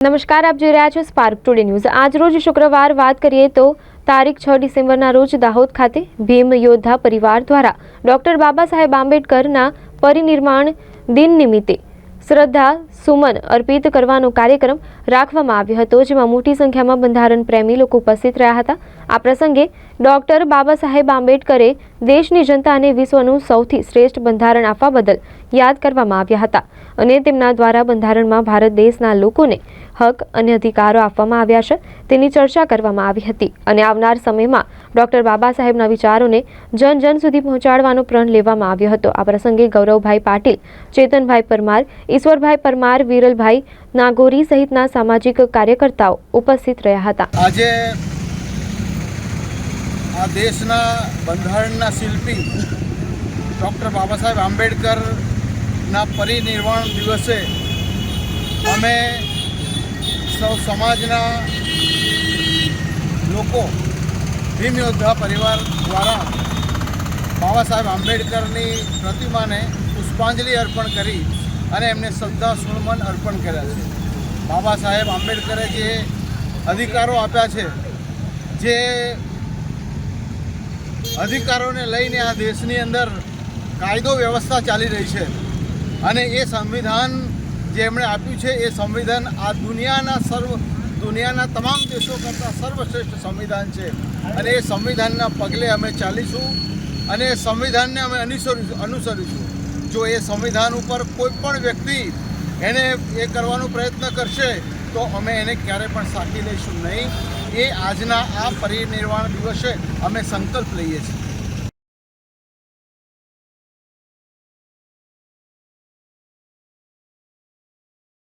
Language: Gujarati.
નમસ્કાર, આપ જોઈ રહ્યા છો સ્પાર્ક ટુડે ન્યૂઝ આજ રોજ શુક્રવાર વાત કરીએ તો તારીખ છ ડિસેમ્બરના રોજ દાહોદ ખાતે ભીમ યોદ્ધા પરિવાર દ્વારા ડોક્ટર બાબા સાહેબ આંબેડકરના પરિનિર્માણ દિન નિમિત્તે શ્રદ્ધા, સુમન અર્પિત કરવાનો કાર્યક્રમ રાખવામાં આવ્યો હતો, જેમાં મોટી સંખ્યામાં બંધારણ પ્રેમી લોકો ઉપસ્થિત રહ્યા હતા. આ પ્રસંગે ડોક્ટર બાબા સાહેબ આંબેડકરે દેશની જનતા અને વિશ્વનું સૌથી શ્રેષ્ઠ બંધારણ આપવા બદલ યાદ કરવામાં આવ્યા હતા અને તેમના દ્વારા બંધારણમાં ભારત દેશના લોકોને હક અને અધિકારો આપવામાં આવ્યા છે તેની ચર્ચા કરવામાં આવી હતી. અને આવનાર સમયમાં ડોક્ટર બાબા સાહેબના વિચારોને જન જન સુધી પહોંચાડવાનો પ્રણ લેવામાં આવ્યો હતો. આ પ્રસંગે ગૌરવભાઈ પાટીલ, ચેતનભાઈ પરમાર, ઈશ્વરભાઈ પરમાર, વિરલભાઈ નાગોરી સહિતના સામાજિક કાર્યકર્તાઓ ઉપસ્થિત રહ્યા હતા. આજે આ દેશના બંધારણના શિલ્પી ડૉક્ટર બાબા સાહેબ આંબેડકરના પરિનિર્વાણ દિવસે અમે સૌ સમાજના લોકો ભીમ યોદ્ધા પરિવાર દ્વારા બાબા સાહેબ આંબેડકરની પ્રતિમાને પુષ્પાંજલિ અર્પણ કરી અને એમને શ્રદ્ધા સુમન અર્પણ કર્યા છે. બાબા સાહેબ આંબેડકરે જે અધિકારો આપ્યા છે, જે અધિકારોને લઈને આ દેશની અંદર કાયદો વ્યવસ્થા ચાલી રહી છે અને એ સંવિધાન જે એમણે આપ્યું છે, એ સંવિધાન આ દુનિયાના સર્વ દુનિયાના તમામ દેશો કરતાં સર્વશ્રેષ્ઠ સંવિધાન છે. અને એ સંવિધાનના પગલે અમે ચાલીશું અને એ સંવિધાનને અમે અનુસરીશું અનુસરીશું. જો એ સંવિધાન ઉપર કોઈ પણ વ્યક્તિ એને એ કરવાનો પ્રયત્ન કરશે, તો અમે એને ક્યારે પણ સાકી લઈશું નહીં. એ આજના આ પરિનિર્વાણ દિવસે અમે સંકલ્પ લઈએ છીએ.